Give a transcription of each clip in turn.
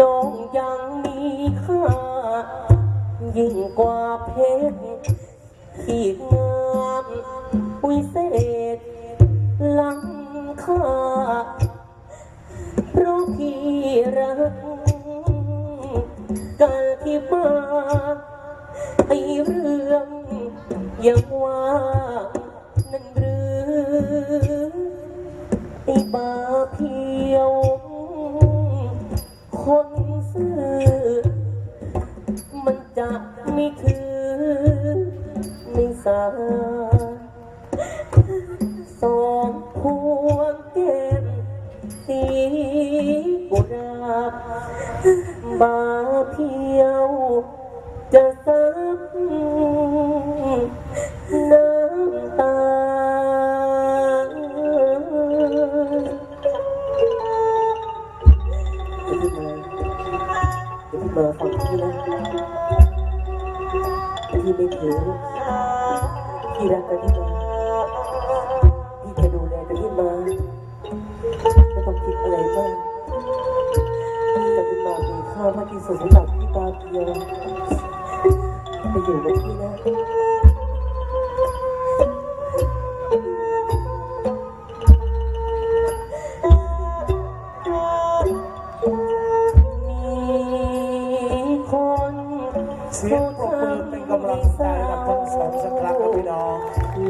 น้องยังมีค่า ยิ่งกว่าเพชรที่งามวิเศษล้ำค่า เพราะพี่รักกันที่มาไอเรื่องอย่างว่านั่นหรือไอบาเพียว มันจะไม่ถือไม่สาสองพวงแก้มสีกุหลาบบาเพียวจะซับน้ำ จะพี่มาฟังพี่นะพี่ไม่ถือพี่รักกันที่มาพี่จะดูแลกันที่มาไม่ต้องคิดอะไรมากกันที่มามีค่ามากที่สุดสำหรับพี่ตาเพียวไปอยู่กับพี่นะ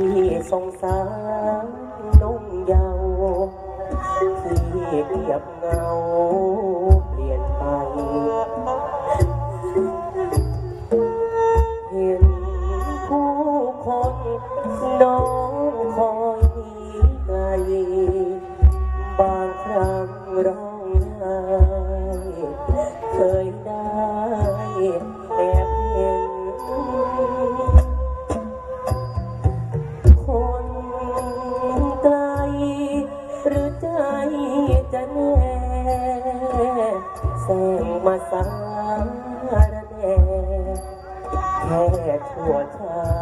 ที่สงสารนุ่งเยาวที่เรียบเงาเปลี่ยนไป เห็นผู้คนน้องคอยไกล สงมาสารแน่แค่ชั่วชา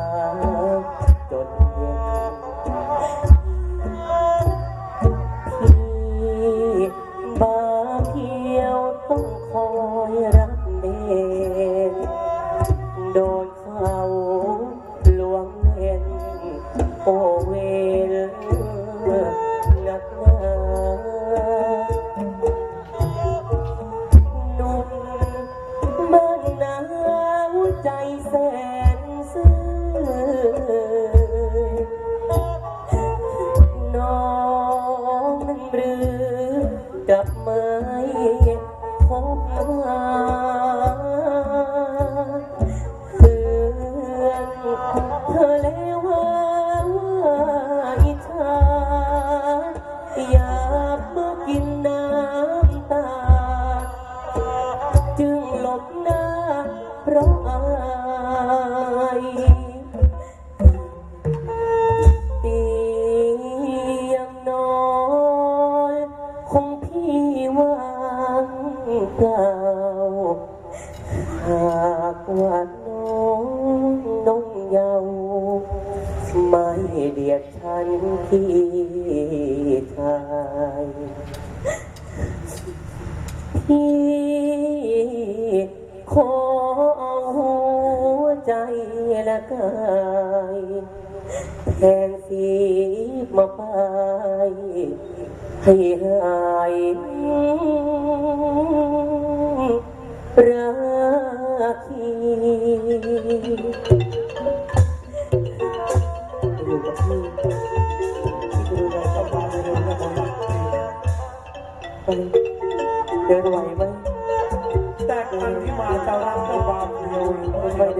เตียงนอนของพี่ว่างเปล่าหากว่าน้องน้องเยาว์ไม่เดียดฉันพี่ชายพี่ขอ กายแทนสีมาไปให้หายรักทีอยู่กับพี่พี่จะดูแลเข้ามาเร็วๆนะครับไปเดินไหวไหมแต่คนที่มาจะรักกับความเร็วหรือไม่ไม่เดิน